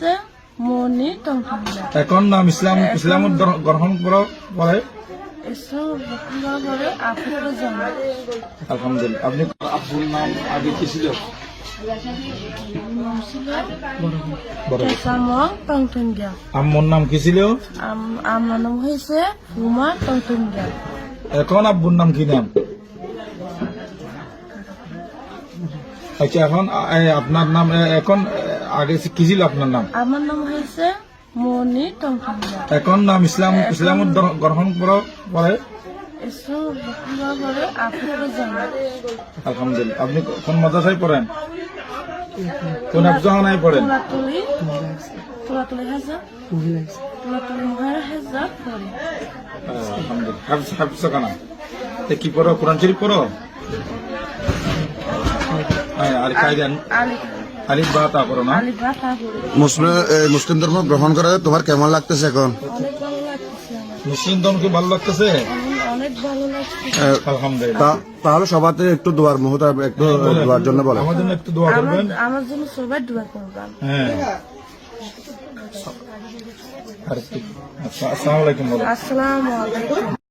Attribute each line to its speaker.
Speaker 1: হয়েছে মনি
Speaker 2: এখন নাম ইসলাম ইসলাম গ্রহ- গ্রহণ পরে
Speaker 1: করে আফ্রিকা
Speaker 2: আলহামদুলিল্লাহ। আপনি আব্বুর নাম আগে কি ছিল? আম্মুর নাম কি ছিল?
Speaker 1: আমার নাম হয়েছে ফুমা টংটংগা
Speaker 2: এখন আব্বুর নাম কি নাম? আচ্ছা এখন আপনার নাম এখন আগে কি ছিল আপনার নাম?
Speaker 1: আমার নাম হয়েছে মনি
Speaker 2: এখন নাম ইসলাম ইসলাম গ্রহ- গ্রহণ করার পরে? আলহামদুলিল্লাহ। আপনি কোন মাদ্রাসায় পড়েন? কোন আফজাহানায় পড়েন? আলহামদুলিল্লাহ। কি পড়ো? কোরআন শরীফ পড়ো? হ্যাঁ, আর কায়দান
Speaker 3: মুসলিম মুসলিম ধর্ম গ্রহণ করে তোমার কেমন লাগতেছে এখন?
Speaker 1: অনেক ভালো লাগতেছে আমার।
Speaker 2: মুসলিম ধর্মকে ভালো লাগতেছে?
Speaker 1: আমার অনেক ভালো
Speaker 3: তা- তাহলে সবাতে একটু দোয়ার মুহূর্ত একটু দোয়ার জন্য বলে
Speaker 2: আমার জন্য একটু দোয়া করবেন।
Speaker 1: আমার জন্য সবাই দোয়া করবেন
Speaker 2: হ্যাঁ। আর আচ্ছা আসসালামু আলাইকুম
Speaker 1: আসসালামু আলাইকুম।